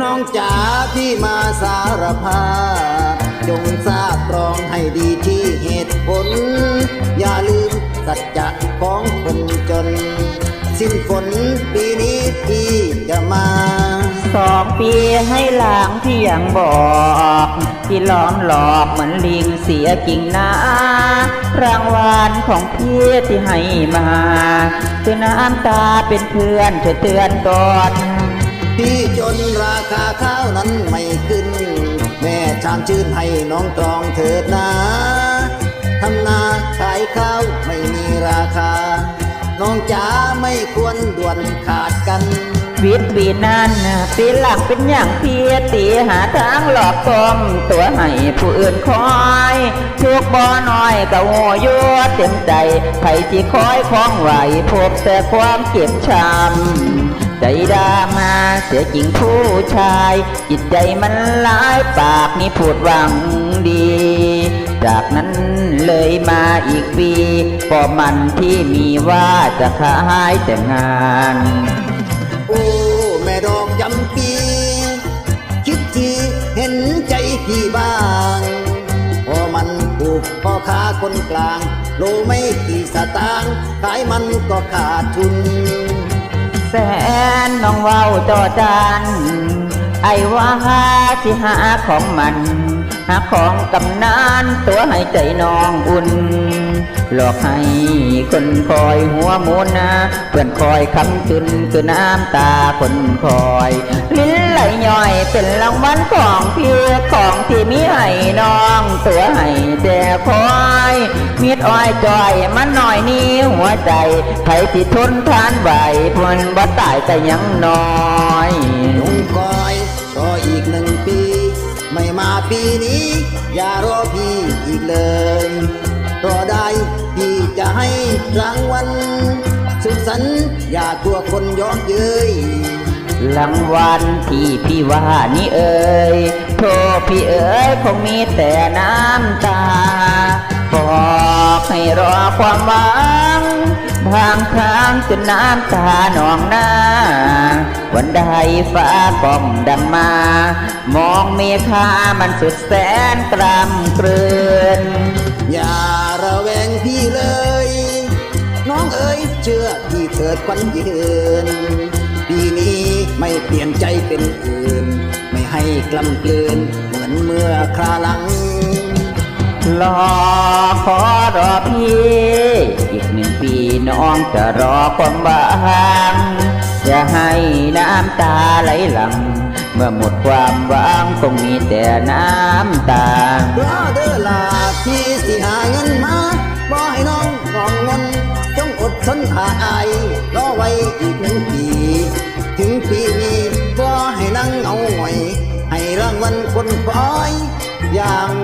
น้องจ๋าที่มาสารภาพจงทราบตรองให้ดีที่เหตุผล อย่าลืมสัจจะของคนจน สิ้นฝนปีนี้ที่จะมาสองปีให้หลังที่ยังบอกที่ล้อมหลอกเหมือนลิงเสียกิ่งนารางวัลของพี่ที่ให้มาคือน้ำตาเป็นเพื่อนเธอเตือนก่อน พี่จนราคาข้าวนั้นไม่ขึ้น แม่ชามชื่นให้น้องตรองเถิดนะทำนาขายข้าวไม่มีราคา น้องจ๋าไม่ควรด่วนขาดกันวิตวีนั้นปีหลักเป็นอย่างพี่ตีหาทางหลอกกลมตัวให้ผู้อื่นคอยทุกบ่อน้อยก็โง่ยั่วเต็มใจไผที่คอยคล้องไหวพบแต่ความเจ็บช้ำ ใจดามาเสียจริงผู้ชาย จิตใจมันหลายปากนี่พูดหวังดี จากนั้นเลยมาอีกปีก็มันที่มีว่าจะขายแต่งงาน โอ้แม่ดอกจำปี คิดทีเห็นใจพี่บ้างพอมันถูกพ่อค้าคนกลาง โลไม่กี่สตางค์ขายมันก็ขาดทุน แสนน้องเว้าจอจานไอ้ว่าหาสิหาของมัน หาของกำนานตัวให้ใจน้องอุ่น หลอกให้คนคอยหัวมุนนะเพื่อนคอยคำจุนคือน้ำตาคนคอย ลิ้นไหลย่อยเป็นรางวัลของเพี่ของที่มีให้น้อง ตัวให้แต่คอยมีดอ้อยจอยมันหน่อยนี้หัวใจใครที่ทนทานไหวพนบ่ตายแต่ยังน้อยลุงคอยรออีกหนึ่งปี ไม่มาปีนี้ อย่ารอพี่อีกเลยรอได้พี่จะให้รางวัลสุขสันต์อย่าตัวคนย้อนเย้ยรางวัลที่พี่ว่านี่เอ่ยโทษพี่เอ๋ยคงมีแต่น้ำตา บอกให้รอความหวัง บางครั้งจนน้ำตานองหน้า วันใดฟ้าก้องดังมา มองเมฆามันสุดแสนกลำเกลือนอย่าระแวงพี่เลย น้องเอ๋ยเชื่อพี่เถิดควันยืนปีนี้ไม่เปลี่ยนใจเป็นอื่น ไม่ให้กลำกลืนเหมือนเมื่อคราหลังรอขอรอพี่อีกห่น้องจะรอความหวังอย่าให้น้ำตาไหลหลัง เมื่อหมดความหวังคงมีแต่น้ำตารอเด้อลาพี่สิหาเงินมาบ่ให้น้องงองงนจงอดทนหาอายรอไว้อีกหนึ่งปี ถึงปีนี้บ่ให้นั่งเหงาหงอย ให้รางวัลคนคอยอย่างบ่มี